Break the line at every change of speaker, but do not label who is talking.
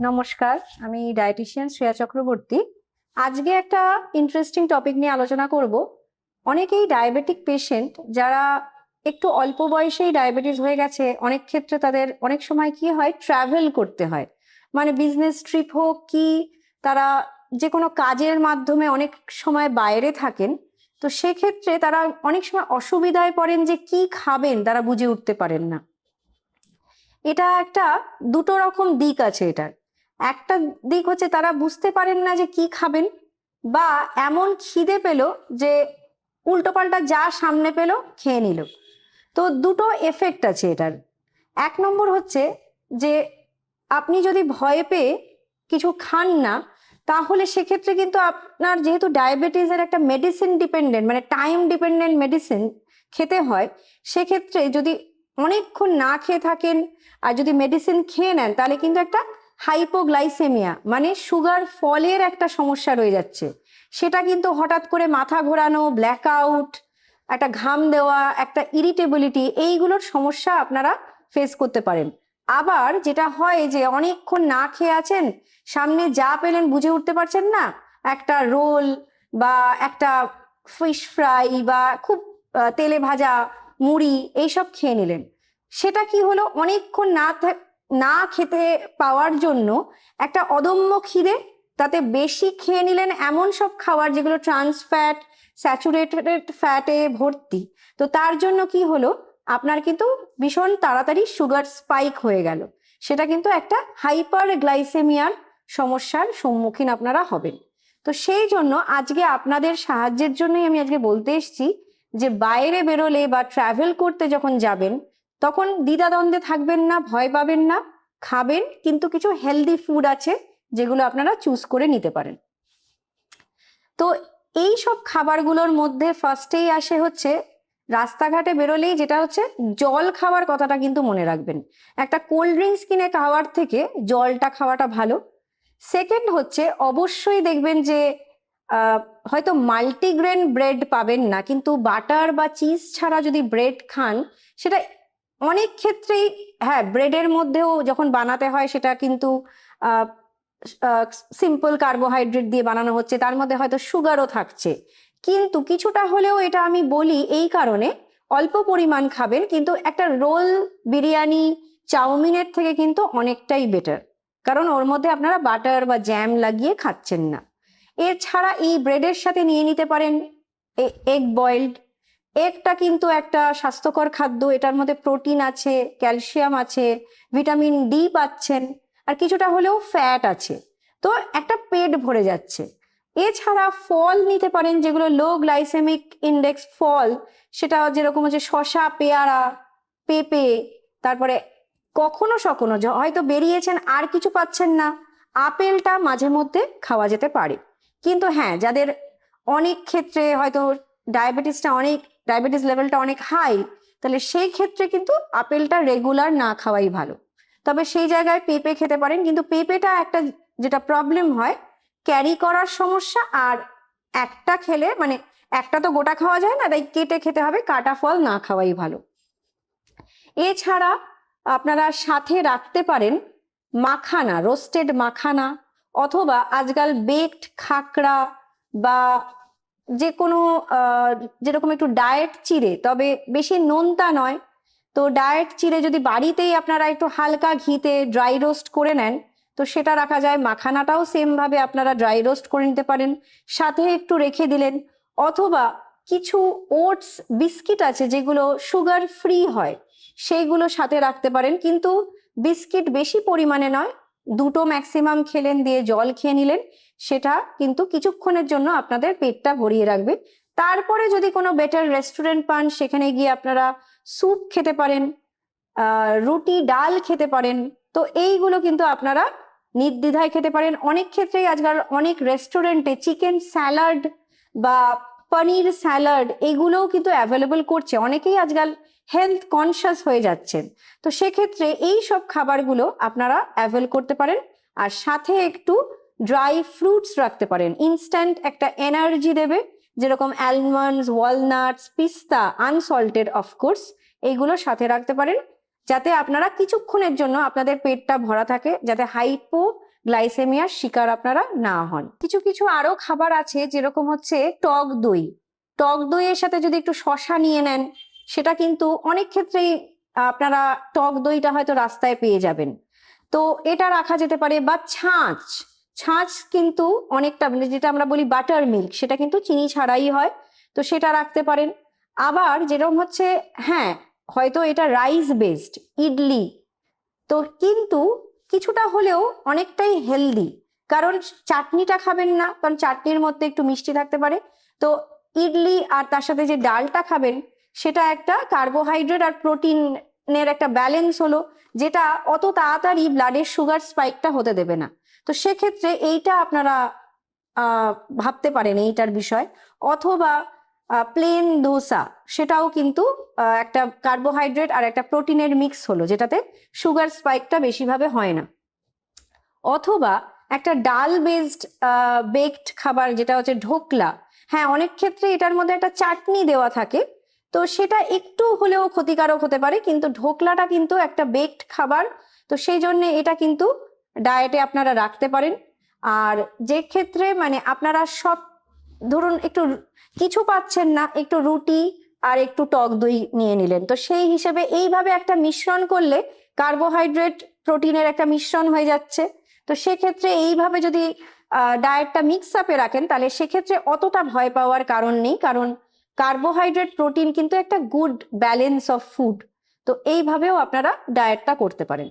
নমস্কার, আমি ডায়েটিশিয়ান শ্রেয়া চক্রবর্তী। আজকে একটা ইন্টারেস্টিং টপিক নিয়ে আলোচনা করব। অনেকেই ডায়াবেটিক পেশেন্ট যারা একটু অল্প বয়সেই ডায়াবেটিস হয়ে গেছে, অনেক ক্ষেত্রে তাদের অনেক সময় কি হয় ট্রাভেল করতে হয়। মানে বিজনেস ট্রিপ হোক কি, তারা যে কোনো কাজের মাধ্যমে অনেক সময় বাইরে থাকেন, তো সেক্ষেত্রে তারা অনেক সময় অসুবিধায় পড়েন যে কি খাবেন, তারা বুঝে উঠতে পারেন না। এটা একটা দুটো রকম দিক আছে এটার। একটা দিক হচ্ছে তারা বুঝতে পারেন না যে কি খাবেন বা এমন খিদে পেল যে উল্টোপাল্টা যা সামনে পেল খেয়ে নিল। তো দুটো এফেক্ট আছে এটার। এক নম্বর হচ্ছে যে আপনি যদি ভয় পেয়ে কিছু খান না, তাহলে সেক্ষেত্রে কিন্তু আপনার যেহেতু ডায়াবেটিসের একটা মেডিসিন ডিপেন্ডেন্ট মানে টাইম ডিপেন্ডেন্ট মেডিসিন খেতে হয়, সেক্ষেত্রে যদি অনেকক্ষণ না খেয়ে থাকেন আর যদি মেডিসিন খেয়ে নেন, তাহলে কিন্তু একটা হাইপোগ্লাইসেমিয়া মানে সুগার ফলের একটা সমস্যা রয়ে যাচ্ছে। সেটা কিন্তু হঠাৎ করে মাথা ঘোরানো ব্ল্যাক আউট একটা ঘাম দেওয়া, একটা ইরিটেবিলিটি এইগুলোর সমস্যা আপনারা ফেস করতে পারেন। আবার যেটা হয় যে অনেকক্ষণ না খেয়ে আছেন, সামনে যা পেলেন বুঝে উঠতে পারছেন না, একটা রোল বা একটা ফিশ ফ্রাই বা খুব তেলে ভাজা মুড়ি, এইসব খেয়ে নিলেন। সেটা কি হলো? অনেকক্ষণ না না খেতে পাওয়ার জন্য একটা অদম্য খিদে তাতে বেশি খেয়ে নিলেন এমন সব খাবার যেগুলো ট্রান্স ফ্যাট স্যাচুরেটেড ফ্যাটে ভর্তি। তো তার জন্য কি হলো? আপনার কিন্তু ভীষণ তাড়াতাড়ি সুগার স্পাইক হয়ে গেল। সেটা কিন্তু একটা হাইপার গ্লাইসেমিয়ার সমস্যার সম্মুখীন আপনারা হবেন। তো সেই জন্য আজকে আপনাদের সাহায্যের জন্যই আমি আজকে বলতে এসেছি যে বাইরে বেরোলে বা ট্রাভেল করতে যখন যাবেন তখন দ্বিধাদ্বন্দ্বে থাকবেন না, ভয় পাবেন না, খাবেন, কিন্তু কিছু হেলদি ফুড আছে যেগুলো আপনারা চুজ করে নিতে পারেন। তো এই সব খাবারগুলোর মধ্যে ফার্স্টেই আসে হচ্ছে রাস্তাঘাটে বেরোলেই যেটা হচ্ছে জল খাওয়ার কথাটা কিন্তু মনে রাখবেন। একটা কোল্ড ড্রিঙ্কস কিনে খাওয়ার থেকে জলটা খাওয়াটা ভালো। সেকেন্ড হচ্ছে অবশ্যই দেখবেন যে হয়তো মাল্টিগ্রেন ব্রেড পাবেন না, কিন্তু বাটার বা চিজ ছাড়া যদি ব্রেড খান, সেটা অনেক ক্ষেত্রেই হ্যাঁ ব্রেডের মধ্যেও যখন বানাতে হয় সেটা কিন্তু সিম্পল কার্বোহাইড্রেট দিয়ে বানানো হচ্ছে, তার মধ্যে হয়তো সুগারও থাকছে। কিন্তু কিছুটা হলেও এটা আমি বলি এই কারণে, অল্প পরিমাণ খাবেন, কিন্তু একটা রোল বিরিয়ানি চাউমিনের থেকে কিন্তু অনেকটাই বেটার কারণ ওর মধ্যে আপনারা বাটার বা জ্যাম লাগিয়ে খাচ্ছেন না। এছাড়া এই ব্রেডের সাথে নিয়ে নিতে পারেন এগ বয়েলড এগটা কিন্তু একটা স্বাস্থ্যকর খাদ্য, এটার মধ্যে প্রোটিন আছে, ক্যালসিয়াম আছে, ভিটামিন ডি পাচ্ছেন, আর কিছুটা হলেও ফ্যাট আছে। তো একটা পেট ভরে যাচ্ছে। এছাড়া ফল নিতে পারেন, যেগুলো লো গ্লাইসেমিক ইন্ডেক্স ফল, সেটা যেরকম হচ্ছে শশা পেয়ারা, পেঁপে, তারপরে কখনো সখনো হয়তো বেরিয়েছেন, আর কিছু পাচ্ছেন না, আপেলটা মাঝে মধ্যে খাওয়া যেতে পারে। কিন্তু হ্যাঁ যাদের অনেক ক্ষেত্রে হয়তো ডায়াবেটিসটা অনেক ডায়াবেটিস লেভেলটা অনেক হাই, তাহলে সেই ক্ষেত্রে কিন্তু আপেলটা রেগুলার না খাওয়াই ভালো। তবে সেই জায়গায় পেঁপে খেতে পারেন, কিন্তু পেঁপেটা একটা যেটা প্রবলেম হয় ক্যারি করার সমস্যা আর একটা খেলে মানে একটা তো গোটা খাওয়া যায় না, তাই কেটে খেতে হবে, কাটা ফল না খাওয়াই ভালো। এছাড়া আপনারা সাথে রাখতে পারেন মাখানা রোস্টেড মাখানা, অথবা আজকাল বেকড খাকড়া বা যে কোনো যেরকম একটু ডায়েট চিড়ে, তবে বেশি নোনতা নয়। তো ডায়েট চিড়ে যদি বাড়িতেই আপনারা একটু হালকা ঘিতে ড্রাই রোস্ট করে নেন, তো সেটা রাখা যায়। মাখানাটাও সেম ভাবে আপনারা ড্রাই রোস্ট করে নিতে পারেন। সাথে একটু রেখে দিলেন, অথবা কিছু ওটস বিস্কিট আছে যেগুলো সুগার ফ্রি হয়, সেইগুলো সাথে রাখতে পারেন। কিন্তু বিস্কিট বেশি পরিমাণে নয়, দুটো ম্যাক্সিমাম খেলেন, দিয়ে জল খেয়ে নিলেন। সেটা কিন্তু কিছুক্ষণের জন্য আপনাদের পেটটা ভরিয়ে রাখবে। তারপরে যদি কোনো বেটার রেস্টুরেন্ট পান, সেখানে গিয়ে আপনারা স্যুপ খেতে পারেন রুটি, ডাল খেতে পারেন, তো এইগুলো কিন্তু আপনারা নির্দ্বিধায় খেতে পারেন। অনেক ক্ষেত্রেই আজকাল অনেক রেস্টুরেন্টে চিকেন স্যালাড বা পনির স্যালাড এগুলোও কিন্তু অ্যাভেলেবল করছে। অনেকেই আজকাল হেলথ কনসিয়াস হয়ে যাচ্ছেন। তো সেক্ষেত্রে এই সব খাবারগুলো আপনারা অ্যাভেল করতে পারেন। আর সাথে একটু ড্রাই ফ্রুটস রাখতে পারেন। ইনস্ট্যান্ট একটা এনার্জি দেবে, যেরকম almonds, walnuts, pista, unsalted of course এইগুলো সাথে রাখতে পারেন, যাতে আপনারা কিছুক্ষণের জন্য আপনাদের পেটটা ভরা থাকে, যাতে হাইপো গ্লাইসেমিয়ার শিকার আপনারা না হন। কিছু কিছু আরও খাবার আছে, যেরকম হচ্ছে টক দই। টক দইয়ের সাথে যদি একটু শশা নিয়ে নেন, সেটা কিন্তু অনেক ক্ষেত্রেই আপনারা টক দইটা হয়তো রাস্তায় পেয়ে যাবেন। তো এটা রাখা যেতে পারে, বা ছাঁচ। ছাঁচ কিন্তু অনেকটা মানে যেটা আমরা বলি বাটার মিল্ক সেটা কিন্তু চিনি ছাড়াই হয়, তো সেটা রাখতে পারেন। আবার যেরকম হচ্ছে হ্যাঁ হয়তো এটা রাইস বেসড ইডলি, তো কিন্তু কিছুটা হলেও অনেকটাই হেলদি কারণ চাটনিটা খাবেন না, কারণ চাটনির মধ্যে একটু মিষ্টি থাকতে পারে। তো ইডলি আর তার সাথে যে ডালটা খাবেন, সেটা একটা কার্বোহাইড্রেট আর প্রোটিনের একটা ব্যালেন্স হলো, যেটা অত তাড়াতাড়ি ব্লাডের সুগার স্পাইকটা হতে দেবে না। তো সেক্ষেত্রে এইটা আপনারা ভাবতে পারেন এইটার বিষয়। অথবা প্লেন দোসা সেটাও কিন্তু একটা কার্বোহাইড্রেট আর একটা প্রোটিনের মিক্স হলো, যেটাতে সুগার স্পাইকটা বেশিভাবে হয় না। অথবা, একটা ডাল বেসড বেকড খাবার, যেটা হচ্ছে ঢোকলা হ্যাঁ অনেক ক্ষেত্রে এটার মধ্যে একটা চাটনি দেওয়া থাকে, তো সেটা একটু হলেও ক্ষতিকারক হতে পারে, কিন্তু ঢোকলাটা কিন্তু একটা বেকড খাবার, তো সেই জন্য এটা কিন্তু ডায়েটে আপনারা রাখতে পারেন। আর যে ক্ষেত্রে মানে আপনারা সব, ধরুন একটু কিছু পাচ্ছেন না, একটু রুটি আর একটু টক দই নিয়ে নিলেন। তো সেই হিসেবে এইভাবে একটা মিশ্রণ করলে কার্বোহাইড্রেট প্রোটিনের একটা মিশ্রণ হয়ে যাচ্ছে। তো সেক্ষেত্রে এইভাবে যদি ডায়েটটা মিক্স আপে রাখেন, তাহলে সেক্ষেত্রে অতটা ভয় পাওয়ার কারণ নেই। কারণ কার্বোহাইড্রেট প্রোটিন কিন্তু একটা গুড ব্যালেন্স অফ ফুড তো এইভাবেও আপনারা ডায়েটটা করতে পারেন।